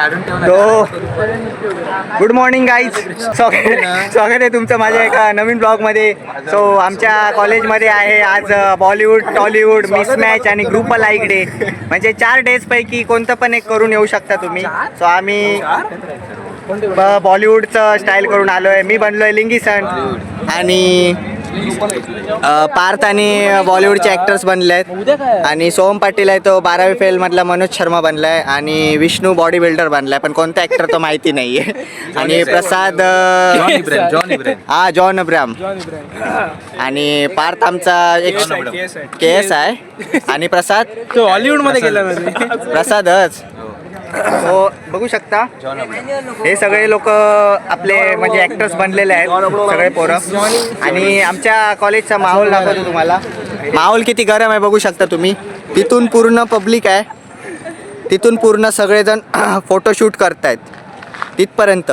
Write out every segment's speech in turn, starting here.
तो good morning guys स्वागत स्वागत आहे तुमचं माझ्या एका नवीन ब्लॉगमध्ये सो आमच्या कॉलेजमध्ये आहे आज बॉलिवूड टॉलिवूड मिस मॅच आणि ग्रुप लाईक डे म्हणजे चार डेज पैकी कोणतं पण एक करून येऊ शकता तुम्ही. सो आम्ही बॉलिवूडचं स्टाईल करून आलो आहे मी बनलो आहे लिंगी सण आणि पार्थ आणि बॉलिवूडचे ॲक्टर्स बनले आहेत. आणि सोहम पाटील आहे तो बारावी फेल मधला मनोज शर्मा बनलाय आणि विष्णू बॉडी बिल्डर बनलाय पण कोणता ॲक्टर तो माहिती नाहीये. आणि प्रसाद हा जॉन अब्राम आणि पार्थ आमचा एक के एस आहे. आणि प्रसाद? तो हॉलिवूडमध्ये गेला प्रसादच. हो बघू शकता. हे सगळे लोक आपले म्हणजे ऍक्टर्स बनलेले आहेत सगळे पोरं. आणि आमच्या कॉलेजचा माहोल दाखवतो तुम्हाला. माहोल किती गरम आहे बघू शकता तुम्ही. तिथून पूर्ण पब्लिक आहे. तिथून पूर्ण सगळेजण फोटोशूट करतायत. तिथपर्यंत.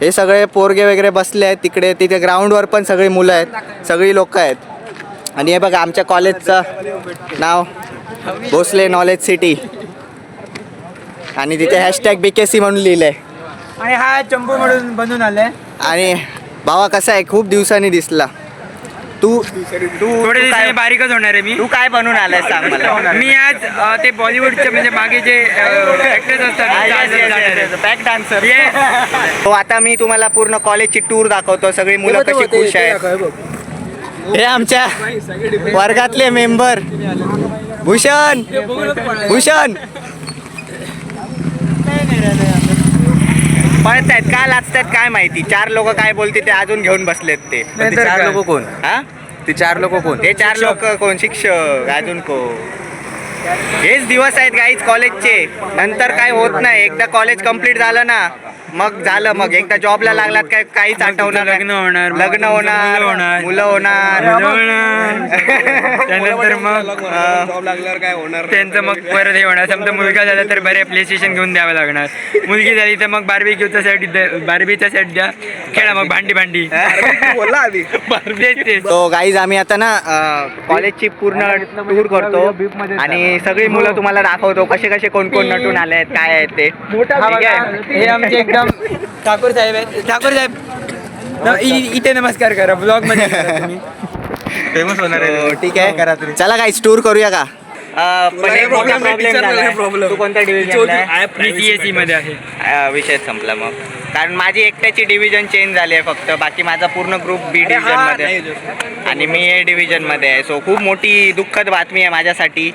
हे सगळे पोरगे वगैरे बसले आहेत तिकडे. तिथे ग्राउंडवर पण सगळी मुलं आहेत. सगळी लोक आहेत. आणि हे बघा आमच्या कॉलेजचं नाव भोसले नॉलेज सिटी आणि तिथे हॅशटॅग बी के सी म्हणून लिहिलंय. आणि हा चंपू म्हणून बनून आलाय. आणि भावा कसा आहे? खूप दिवसांनी दिसला. तू तू थोडे दिवसांनी बारीकच होणार आहे मी. तू काय बनून आलाय सांग मला. मी आज अ, ते बॉलिवूडचे म्हणजे मागे जे ऍक्टर्स असतात बॅक डान्सर Yes. तो आता मी तुम्हाला पूर्ण कॉलेजची टूर दाखवतो. सगळी मुलं कशी खुश आहेत. हे आमच्या वर्गातले मेंबर भूषण. भूषण. पळतायत का लाचतायत काय माहिती? चार लोक काय बोलते ते अजून घेऊन बसलेत ते. ते चार लोकं कोण? हा? ते चार लोक कोण? ते चार लोक कोण? शिक्षक अजून कोण? हेच दिवस आहेत गाईच कॉलेजचे नंतर काय होत नाही. एकदा कॉलेज कंप्लीट झालं ना मग झालं मग एकदा जॉबला लागलात काय काहीच आठवणार. लग्न होणार, लग्न होणार मुलं होणार. त्यानंतर मग जॉब लागल्यावर काय होणार त्यांचं मग परत हे होणार. समजा मुलगा झाला तर बरे प्ले स्टेशन घेऊन द्यावं लागणार. मुलगी झाली तर मग बार्बी घेऊचा सेट बार्बीचा सेट द्या. खेळा मग भांडी भांडी. बोलला आधी तेच तो गाईज आम्ही आता ना कॉलेजची पूर्ण टूर करतो. आणि सगळी मुलं तुम्हाला दाखवतो कसे कसे कोण कोण नटून आले आहेत काय आहेत ते. हा ठीक आहे? हे आमचे एकदम ठाकूर साहेब आहेत. ठाकूर साहेब इथे नमस्कार करा ब्लॉगमध्ये करा तुम्ही. फेमस होणार हो, ठीक आहे चला काय टूर करूया का? आहे. आहे विषय संपला मग. कारण माझी एकट्याची डिव्हिजन चेंज झाली आहे फक्त. बाकी माझा पूर्ण ग्रुप बी डिव्हिजनमध्ये आहे. आणि मी ए डिव्हिजनमध्ये आहे. सो खूप मोठी दुःखद बातमी आहे माझ्यासाठी.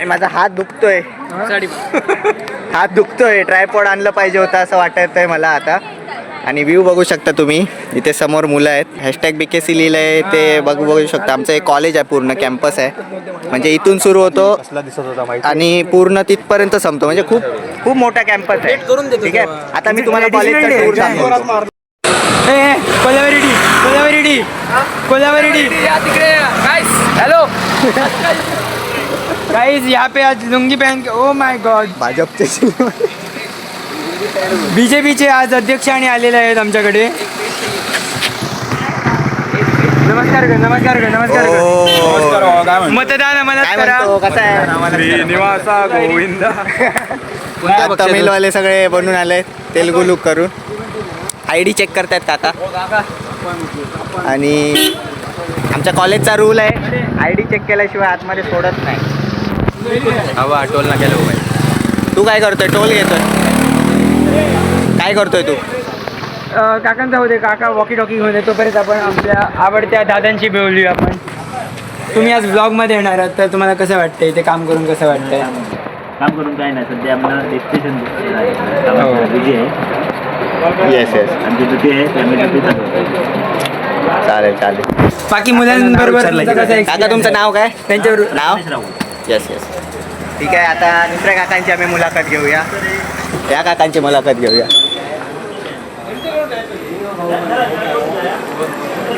ए, माझा हात दुखतोय. हात दुखतोय. ट्रायपॉड आणलं पाहिजे होतं असं वाटत आहे मला आता. आणि व्ह्यू बघू शकता तुम्ही. इथे समोर मुलं आहेत. हॅशटॅग बी के सी लिहिलं आहे ते बघू बघू शकता. आमचं एक कॉलेज आहे पूर्ण. कॅम्पस आहे. म्हणजे इथून सुरू होतो. आणि पूर्ण तिथपर्यंत संपतो. म्हणजे खूप खूप मोठा कॅम्पस आहे. ठीक आहे? आता मी तुम्हाला कॉलेजचा टूर कोल्हावरी कोल्हावरी हेलो गाइस यहाँ पे आज लुंगी पहन के ओ माय गॉड भाजपचे बीजेपीचे आज अध्यक्ष आणि आलेले आहेत आमच्याकडे. नमस्कार कर नमस्कार कर नमस्कार कर मतदान आम्हाला काय करा. म्हणतो? कसा आहे? श्रीनिवासा गोविंद. आता तमिळवाले सगळे बनून आले तेलगू लुक करून. आय डी चेक करतायत काका आणि आमच्या कॉलेजचा रूल आहे आय डी चेक केल्याशिवाय आतमध्ये सोडत नाही. हवा टोल ना केलं उभा तू काय करतोय? टोल घेतोय. काय करतोय तू? काकांचा होते काका वॉकी टॉकी घेऊन येतो. तोपर्यंत आपण आपल्या आवडत्या दादांशी बोलूया आपण. तुम्ही आज ब्लॉगमध्ये येणार आहात तर तुम्हाला कसं वाटतंय? इथे काम करून कसं वाटतंय? काम करून काय नाही सध्या आम्हाला डेस्टिनेशन हो. बिझी आहे. येस येस आमची ड्युटी आहे फॅमिली चालेल चालेल. बाकी मुलांबरोबर विचारलं तुमचं नाव काय? त्यांच्याबरोबर नाव? राहू येस येस ठीक आहे आता दुसऱ्या काकांची आम्ही मुलाखत घेऊया. या काकांची मुलाखत घेऊया.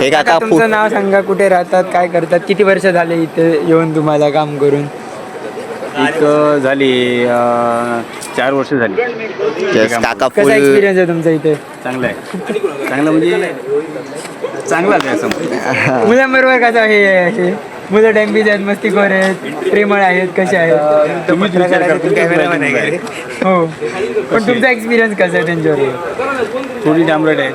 हे काका तुमचं नाव सांगा कुठे राहतात काय करतात? किती वर्ष झाले इथे येऊन तुम्हाला काम करून? एक झाली चार वर्ष झाली. Yes, काका कसा फुल एक्सपिरियन्स आहे तुमचा इथे? चांगलं आहे. चांगलं म्हणजे चांगलाच आहे समजा मुलांबरोबर कसं हे हे? मुलं टाइमबीज आहेत मस्तीखोर आहेत प्रेमळ आहेत कसे आहेत? तुम्हीच विचार करता कॅमेरामॅन आहे. का रे? हो. पण तुमचा एक्सपिरियन्स कसा आहे त्यांच्यावर? थोडी डांबरट आहे.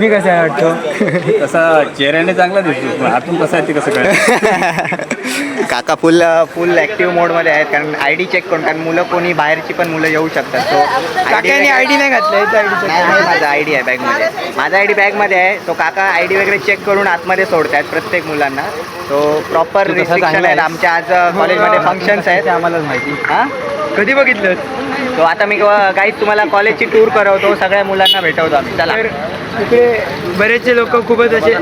मी कसा आहे वाटतो? तसा चेहऱ्याने चांगला दिसतो पण आतून कसं आहे ते कसं कळतं काका फुल फुल ऍक्टिव्ह मोडमध्ये आहेत कारण आय डी चेक करून कारण मुलं कोणी बाहेरची पण मुलं येऊ शकतात. सो काकाने आय डी नाही घातलाय नाही आहे माझा आय डी आहे बॅगमध्ये माझा आय डी बॅगमध्ये आहे तो काका आय डी वगैरे चेक करून आतमध्ये सोडतात प्रत्येक मुलांना. तो प्रॉपर तो तसा रिस्ट्रिक्शन चांगला आहे. आमच्या आज कॉलेजमध्ये फंक्शन्स आहेत. आम्हालाच माहिती. हां? कधी बघितलं तो आता मी काही तुम्हाला कॉलेजची टूर करवतो सगळ्या मुलांना भेटवतो आम्ही. चला. इकडे बरेचसे लोक खूपच असे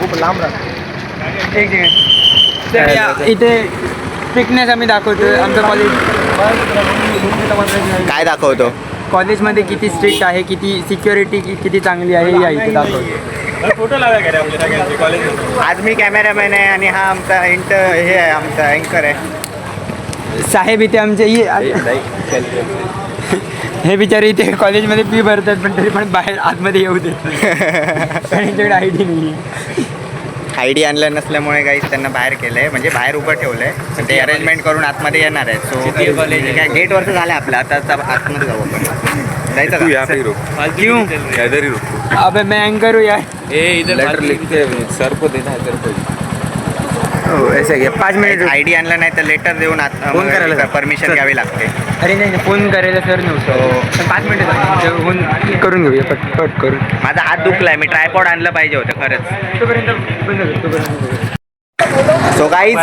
खूप लांब राहतात एक सेकंड इथे फिटनेस आम्ही दाखवतो आमचं कॉलेज काय दाखवतो? कॉलेजमध्ये किती स्ट्रिक्ट आहे किती सिक्युरिटी किती चांगली आहे या इथे दाखवतो. आज मी कॅमेरामॅन आहे आणि हा आमचा इंट हे आहे आमचा अँकर आहे. साहेब इथे आमचे हे बिचारे इथे कॉलेजमध्ये फी भरतात पण तरी पण बाहेर आतमध्ये येऊ देत नाही. कारण यांच्याकडे आय डी नाही. आय डी आणलं नसल्यामुळे काही त्यांना बाहेर केलं आहे म्हणजे बाहेर उभं ठेवलं आहे पण ते अरेंजमेंट करून आतमध्ये येणार आहेत. सो कॉलेज काय गेटवरचं झालं आपलं आता आता आतमध्ये जाऊ आपण. जायचं तू यहाँ का? पे ही रुक. क्यों? इधर ही रुक. अबे मैं एंकर हूँ यार. लेटर लिख के सर को देना है तेरे को हो घे पाच मिनिट आय डी आणलं नाही तर लेटर देऊन आत फोन करायला जा. परमिशन घ्यावी लागते. अरे नाही नाही, फोन करायला सर नव्हतं. पण पाच मिनिटं फोन करून घेऊया पट पट करून. माझा हात दुखलाय मी ट्रायपॉड आणलं पाहिजे होतं खरंच. तोपर्यंत बंद कर तोपर्यंत सो गाईज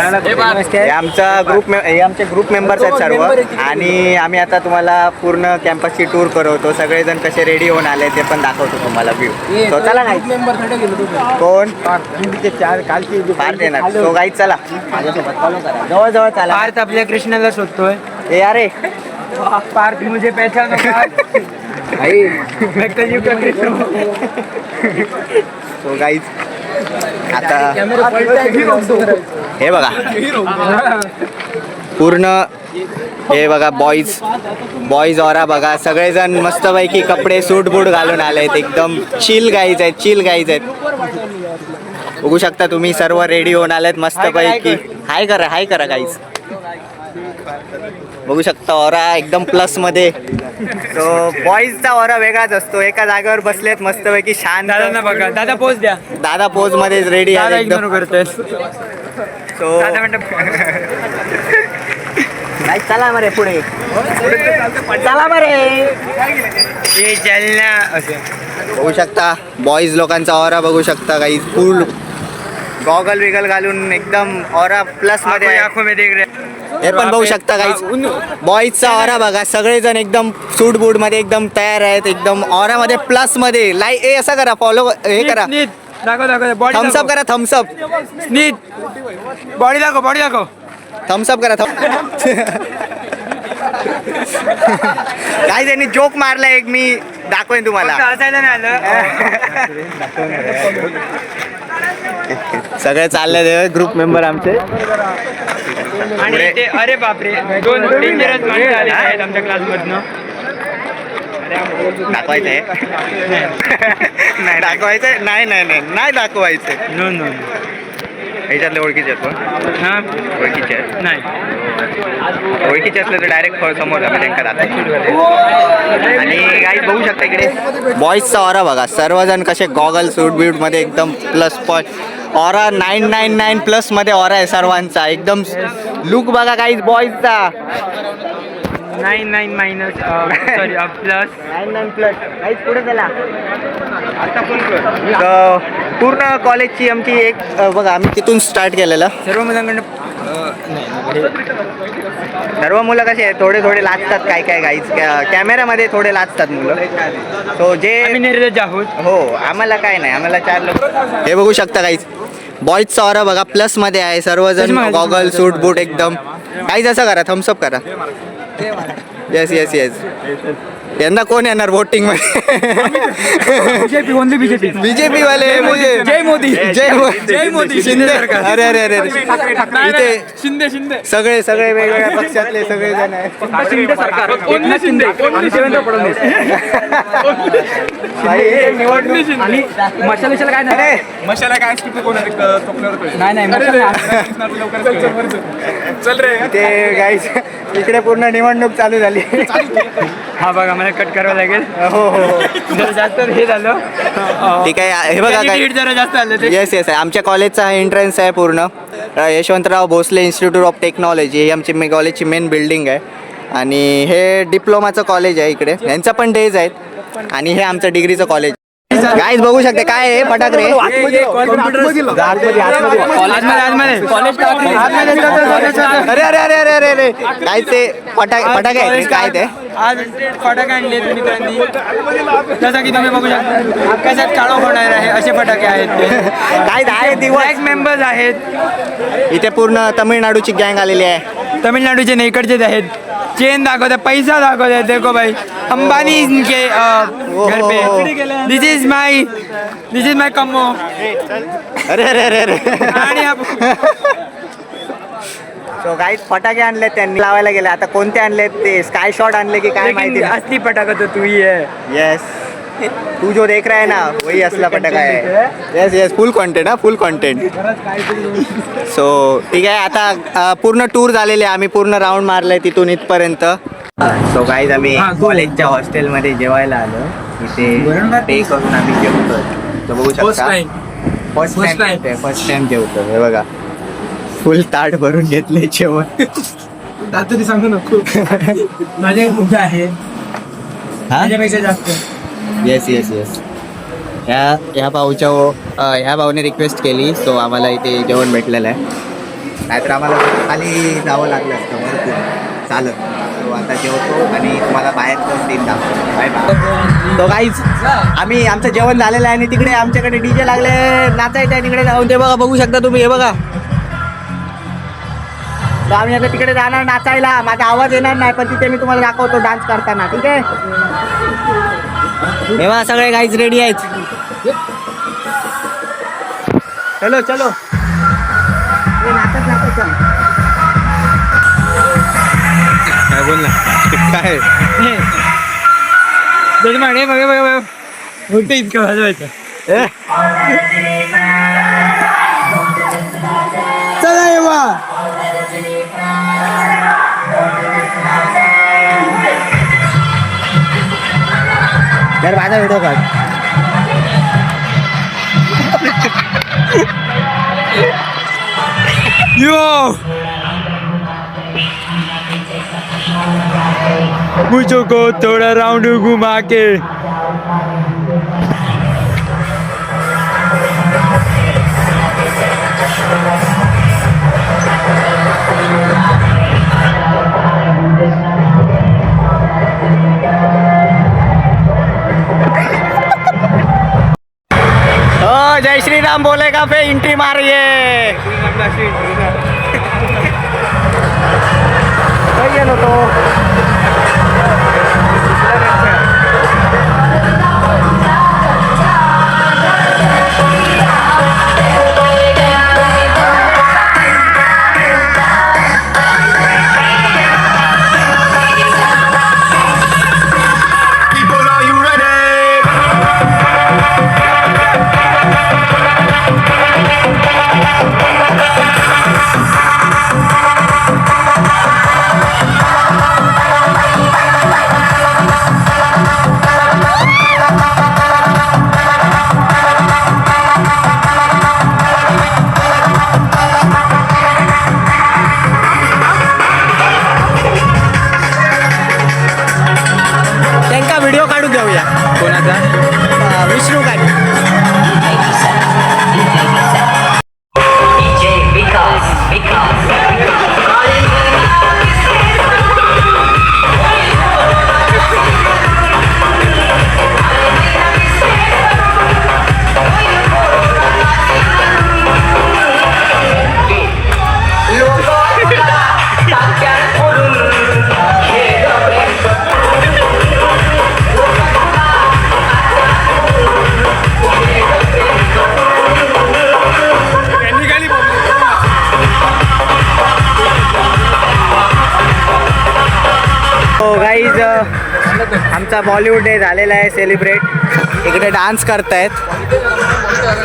हे आमचा ग्रुप हे आमचे ग्रुप मेंबर्स आहेत सर्व. आणि आम्ही आता तुम्हाला पूर्ण कॅम्पसची टूर करवतो. सगळेजण कसे रेडी होऊन आले ते पण दाखवतो तुम्हाला व्ह्यू सो चला गाईज कोण? चार कालची पार देणार. सो गाईज चला. जवळ जवळ चला. पार्थ आपल्या कृष्णाला शोधतोय. ए अरे. पार्थ मुझे पहचानो पार्थ मैं कलयुग का कृष्ण हूँ. सो गाईज आता हे बघा. पूर्ण हे बघा बॉईज बॉईज ऑरा बघा. सगळेजण मस्तपैकी कपडे सूट बूट घालून आलेत. एकदम चिल गाईज आहेत चिल गाईज आहेत. बघू शकता तुम्ही सर्व रेडी होऊन आलेत मस्तपैकी. हाय करा हाय करा गाईज बघू शकता ऑरा एकदम प्लसमध्ये. तो बॉईजचा ऑरा वेगळाच असतो. एका जागेवर बसलेत मस्तपैकी शांत. दादांना बघा. दादा पोच द्या. दादा पोजमध्ये रेडी दादा आहे एकदम. करतोय. सो दादा चला मरे पुढे. चला मरे. ये चलना. असं. बघू शकता बॉईज लोकांचा ऑरा बघू शकता काही फुल गॉगल विगल घालून एकदम ऑरा प्लसमध्ये. आंखों आहे. हे पण बघू शकता काही बॉईजचा ऑरा बघा. सगळेजण एकदम सूट बूटमध्ये एकदम तयार आहेत. एकदम ऑरा मध्ये प्लसमध्ये. लाई ए असं करा. फॉलो हे करा. थम्सअप करा थम्सअप नीट बॉडी दाखव बॉडी दाखव. थम्सअप करा थम काही त्यांनी जोक मारला एक. मी दाखवेन तुम्हाला. सगळे चालले ग्रुप मेंबर आमचे. आणि. ते अरे बापरे दोन डेंजरस माणसं आले आहेत आमच्या क्लासमधनं दाखवायचंय? नाही दाखवायचंय? नाही नाही नाही नाही दाखवायचंय. नो नो ह्याच्यातले ओळखीचे आहेत पण हां? ओळखीचे आहेत? नाही. ओळखीचे असले तर डायरेक्ट समोर आम्ही त्यांना आणि काही बघू शकता इकडे. बॉईजचा ऑरा बघा. सर्वजण कसे गॉगल सूट बीटमध्ये एकदम plus point aura nine nine nine प्लसमध्ये aura आहे सर्वांचा. एकदम लुक बघा काही बॉईजचा nine nine minus sorry plus nine nine plus काहीच पुढे त्याला पूर्ण कॉलेजची आमची एक बघा आम्ही तिथून स्टार्ट केलेलं. सर्व मुलांकडनं नाही. सर्व मुलं कसे आहेत? थोडे थोडे लाचतात काय काय गाईच कॅमेरामध्ये थोडे लाचतात मुलं. सो जे निर्लज आहोत. हो आम्हाला काय नाही आम्हाला चार लोक हे बघू शकता काहीच बॉईजचा ऑरा बघा प्लसमध्ये आहे. सर्वजण गॉगल सूट. बूट एकदम. काहीच असं करा थम्सअप करा. येस येस येस यंदा कोण येणार वोटिंगमध्ये? बीजेपी ओनली बीजेपी बीजेपी वाले मुझे जय मोदी. जय जय मोदी. शिंदे अरे अरे अरे अरे. इथे शिंदे शिंदे. सगळे सगळे वेगवेगळ्या पक्षातले सगळे जण आहेत. शिंदे सरकार. एकनाथ शिंदे. आणि देवेंद्र फडणवीस हे आणि मशाल विशाल काय नाही? मशाला काय कोण नाही नाही मशाल नाही. चल रे. ते गाईस इकडे पूर्ण निवडणूक चालू झाली. हा बघा मला कट करावं लागेल. हो हो हो. जरा जास्त हे झालं. ठीक आहे हे बघा काय heat जरा जास्त आलं ते. येस येस आहे आमच्या कॉलेजचा हा एंट्रन्स आहे पूर्ण. अ, Yashwantrao Bhosale Institute of Technology ही आमची मे कॉलेजची मेन बिल्डिंग आहे. आणि हे डिप्लोमाचं कॉलेज आहे इकडे. यांचं पण डेज आहेत. आणि हे आमचं डिग्रीचं कॉलेज गाईज बघू शकते काय आहे फटाके अरे अरे अरे अरे अरे अरे काय ते फटाके फटाके आहेत काय ते आज फटाके आणले मित्रांनी जसं की तुम्ही बघू शकता आकाशात काळो होणार आहे असे फटाके आहेत काय आहे दिवस मेंबर्स आहेत इथे पूर्ण तमिळनाडूची गँग आलेली आहे तमिळनाडूचे नाही इकडचेच आहेत चेन दाखवतात पैसा दाखवतात. देखो भाई अंबानी इनके अ, घर पे. दिस इज माय दिस इज माय कमो अरे अरे अरे अरे. आणि सो गाईज फटाके आणले त्यांनी. लावायला गेले. आता कोणते आणले ते? स्काय शॉट आणले की काय माहिती लेकिन असली पटाखा तो तू ही है येस तू जो देख रहा है ना वही असला फटाका है? येस येस फुल कॉन्टेंट हा फुल कॉन्टेंट सो ठीक आहे आता पूर्ण टूर झालेले आहे. आम्ही पूर्ण राऊंड मारलाय तिथून इथपर्यंत. सो गाईज आम्ही कॉलेजच्या हॉस्टेलमध्ये जेवायला आलो. इथे पे करून आम्ही जेवतो. बघू शकता. First time. फर्स्ट टाइम जेवतो. हे बघा. फुल ताट भरून घेतले जेवण. तरी सांगू नको. माझे मुलं आहे माझ्यापेक्षा जास्त. येस येस येस ह्या ह्या भाऊच्या ह्या भाऊने रिक्वेस्ट केली सो आम्हाला इथे जेवण भेटलेलं आहे. नाहीतर आम्हाला खाली जावं लागलं असतं भरपूर चालत. सो आता जेवतो आणि तुम्हाला बाहेर दोन तीन दाखवतो बाय बाय तो काहीच आम्ही आमचं जेवण झालेलं आहे आणि तिकडे आमच्याकडे डीजे लागले नाचायचं आहे तिकडे जाऊन. ते बघा बघू शकता तुम्ही हे बघा. तर आम्ही आता तिकडे जाणार नाचायला. माझा आवाज येणार नाही पण तिथे मी तुम्हाला दाखवतो डान्स करताना ठीक आहे? तेव्हा सगळे गाईज रेडी आहेत. चलो चलो. नाचत नाचत. काय बोल ना काय हे बघा बघा इतकं वाजवायचं. जर माझा व्हिडिओ काढ यो मुझको को थोड़ा राउंड घुमा के जय श्रीराम बोलेगा फे एंट्री मारिए। तो आमचा बॉलिवूड डे झालेला आहे सेलिब्रेट इकडे डान्स करतायत.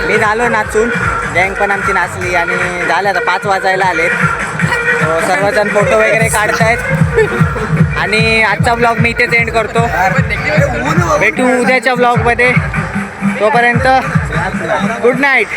मी झालो नाचून. गँग पण आमची नाचली आणि झालं आता पाच वाजायला आले हो, सर्वजण फोटो वगैरे काढतायत. आणि आजचा ब्लॉग मी इथेच एंड करतो. भेटू उद्याच्या ब्लॉगमध्ये तोपर्यंत गुड नाईट